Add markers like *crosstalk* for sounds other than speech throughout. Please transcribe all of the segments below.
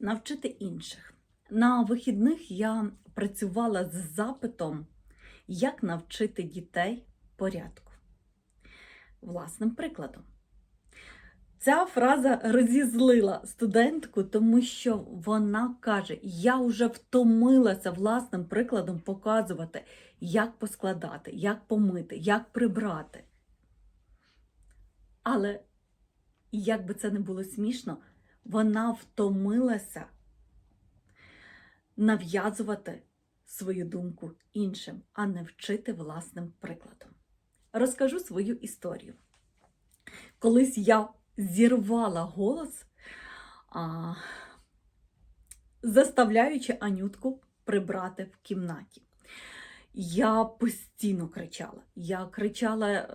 навчити інших. На вихідних я працювала з запитом, як навчити дітей порядку. Власним прикладом. Ця фраза розізлила студентку, тому що вона каже: Я вже втомилася власним прикладом показувати, як поскладати, як помити, як прибрати. Але, як би це не було смішно, вона втомилася нав'язувати свою думку іншим, а не вчити власним прикладом. Розкажу свою історію. Колись я зірвала голос, а, заставляючи Анютку прибрати в кімнаті. Я постійно кричала. Я кричала, е,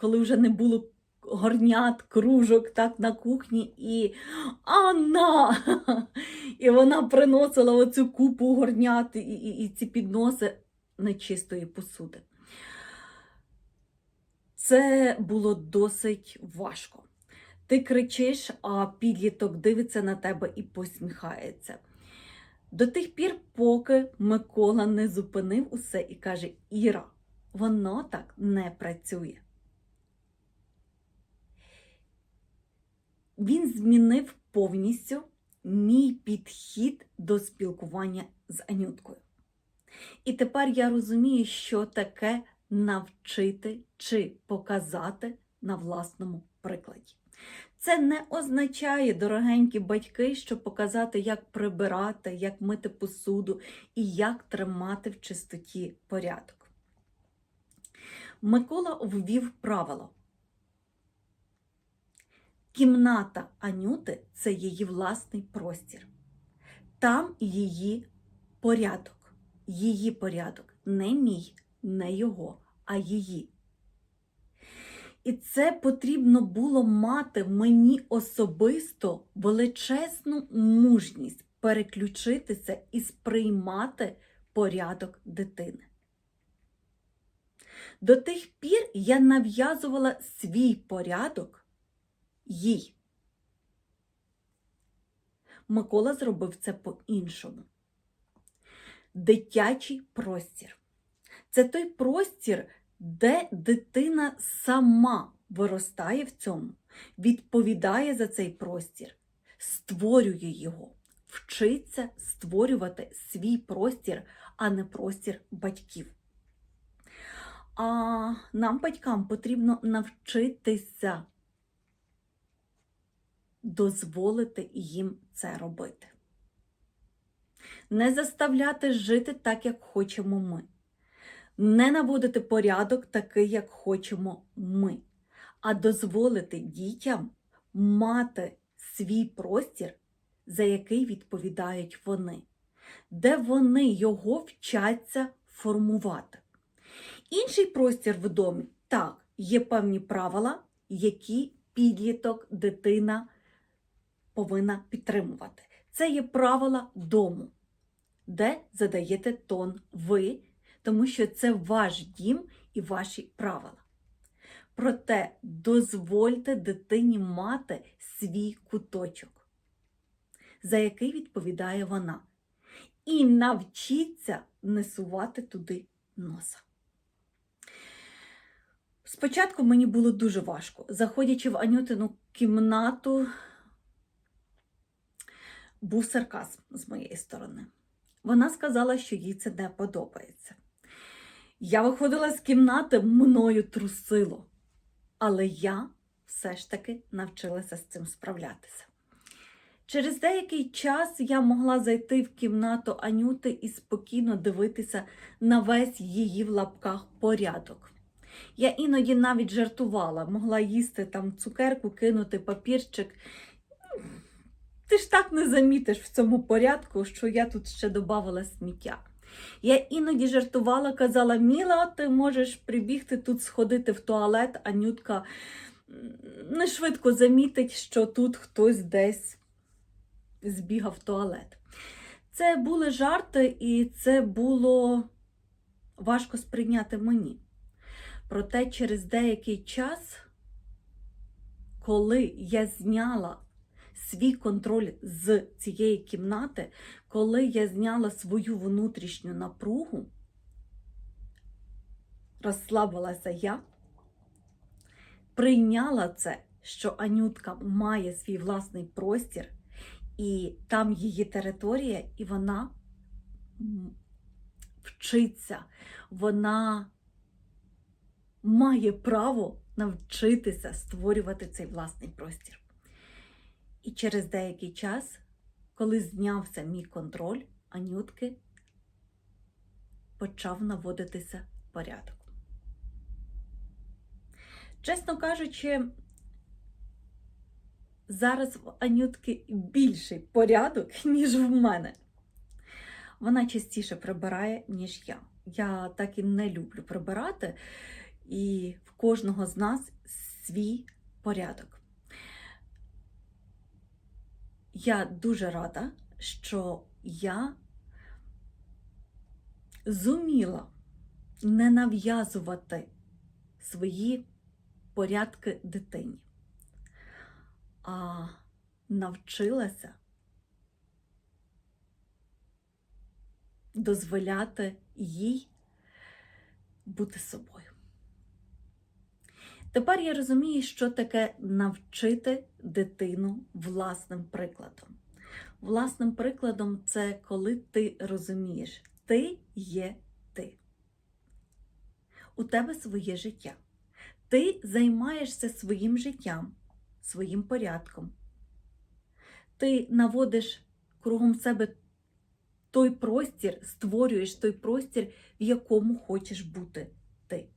коли вже не було горнят, кружок так на кухні, і Анна! І вона приносила оцю купу горнят і, і, і ці підноси нечистої посуди. Це було досить важко. Ти кричиш, а підліток дивиться на тебе і посміхається. До тих пір, поки Микола не зупинив усе і каже: Іра, воно так не працює. Він змінив повністю мій підхід до спілкування з Анюткою. І тепер я розумію, що таке навчити чи показати на власному прикладі. Це не означає, дорогенькі батьки, що показати, як прибирати, як мити посуду і як тримати в чистоті порядок. Микола ввів правило. Кімната Анюти це її власний простір. Там її порядок. Її порядок. Не мій, не його, а її. І це потрібно було мати мені особисто величезну мужність переключитися і сприймати порядок дитини. До тих пір я нав'язувала свій порядок їй. Микола зробив це по-іншому. Дитячий простір. Це той простір, де дитина сама виростає в цьому, відповідає за цей простір, створює його, вчиться створювати свій простір, а не простір батьків. А нам, батькам, потрібно навчитися дозволити їм це робити. Не заставляти жити так, як хочемо ми. Не наводити порядок такий, як хочемо ми, а дозволити дітям мати свій простір, за який відповідають вони, де вони його вчаться формувати. Інший простір в домі так, є певні правила, які підліток, дитина повинна підтримувати. Це є правила дому, де задаєте тон ви, тому що це ваш дім і ваші правила. Проте дозвольте дитині мати свій куточок, за який відповідає вона. І навчіться несувати туди носа. Спочатку мені було дуже важко. Заходячи в Анютину кімнату, був сарказм з моєї сторони. Вона сказала, що їй це не подобається. Я виходила з кімнати, мною трусило, але я все ж таки навчилася з цим справлятися. Через деякий час я могла зайти в кімнату Анюти і спокійно дивитися на весь її в лапках порядок. Я іноді навіть жартувала, могла їсти там цукерку, кинути папірчик. Ти ж так не замітиш в цьому порядку, що я тут ще додавала сміття. Я іноді жартувала, казала, Міла, ти можеш прибігти тут сходити в туалет, а Нютка не швидко замітить, що тут хтось десь збігав в туалет. Це були жарти, і це було важко сприйняти мені. Проте через деякий час, коли я зняла свій контроль з цієї кімнати, коли я зняла свою внутрішню напругу, розслабилася я, прийняла це, що Анютка має свій власний простір, і там її територія, і вона вчиться, вона має право навчитися створювати цей власний простір. І через деякий час, коли знявся мій контроль, Анютки почав наводитися порядок. Чесно кажучи, зараз в Анютки більший порядок, *laughs* ніж в мене. Вона частіше прибирає, ніж я. Я так і не люблю прибирати, і в кожного з нас свій порядок. Я дуже рада, що я зуміла не нав'язувати свої порядки дитині, а навчилася дозволяти їй бути собою. Тепер я розумію, що таке навчити дитину власним прикладом. Власним прикладом це коли ти розумієш, ти є ти. У тебе своє життя. Ти займаєшся своїм життям, своїм порядком. Ти наводиш кругом себе той простір, створюєш той простір, в якому хочеш бути ти.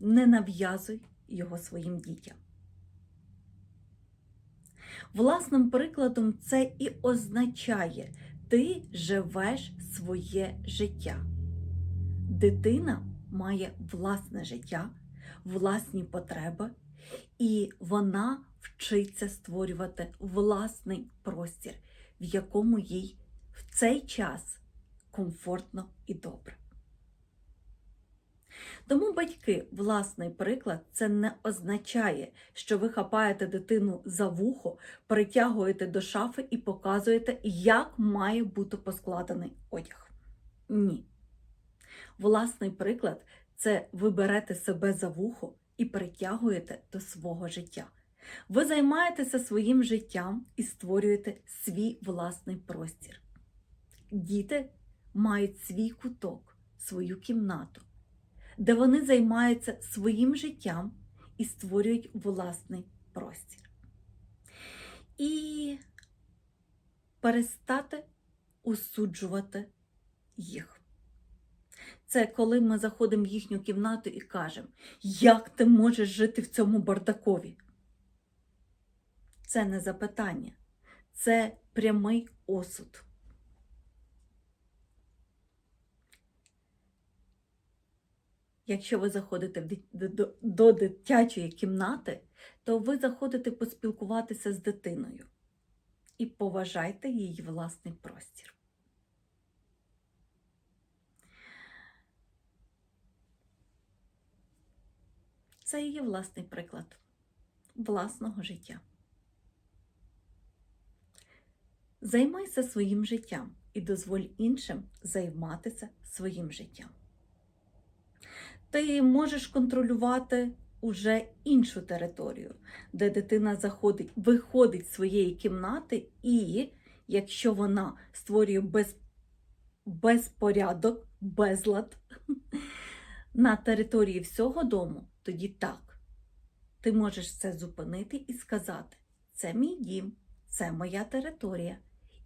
Не нав'язуй його своїм дітям. Власним прикладом це і означає, ти живеш своє життя. Дитина має власне життя, власні потреби, і вона вчиться створювати власний простір, в якому їй в цей час комфортно і добре. Тому батьки, власний приклад, це не означає, що ви хапаєте дитину за вухо, притягуєте до шафи і показуєте, як має бути поскладений одяг. Ні. Власний приклад це ви берете себе за вухо і притягуєте до свого життя. Ви займаєтеся своїм життям і створюєте свій власний простір. Діти мають свій куток, свою кімнату, де вони займаються своїм життям і створюють власний простір. І перестати осуджувати їх. Це коли ми заходимо в їхню кімнату і кажемо, як ти можеш жити в цьому бардакові? Це не запитання, це прямий осуд. Якщо ви заходите до, дитячої кімнати, то ви заходите поспілкуватися з дитиною і поважайте її власний простір. Це є власний приклад власного життя. Займайся своїм життям і дозволь іншим займатися своїм життям. Ти можеш контролювати уже іншу територію, де дитина заходить, виходить з своєї кімнати, і якщо вона створює без, безпорядок, безлад *laughs* на території всього дому, тоді так. Ти можеш це зупинити і сказати: це мій дім, це моя територія,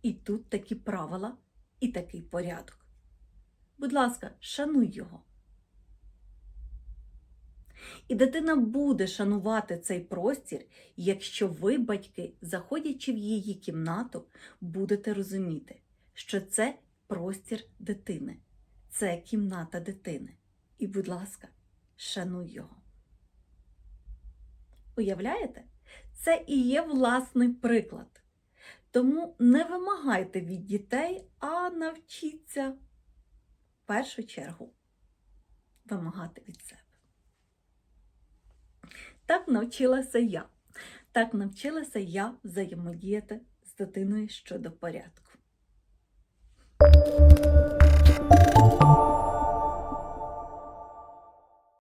і тут такі правила і такий порядок. Будь ласка, шануй його. І дитина буде шанувати цей простір, якщо ви, батьки, заходячи в її кімнату, будете розуміти, що це простір дитини, це кімната дитини. І, будь ласка, шануй його. Уявляєте? Це і є власний приклад. Тому не вимагайте від дітей, а навчіться в першу чергу вимагати від себе. Так навчилася я. Так навчилася я взаємодіяти з дитиною щодо порядку.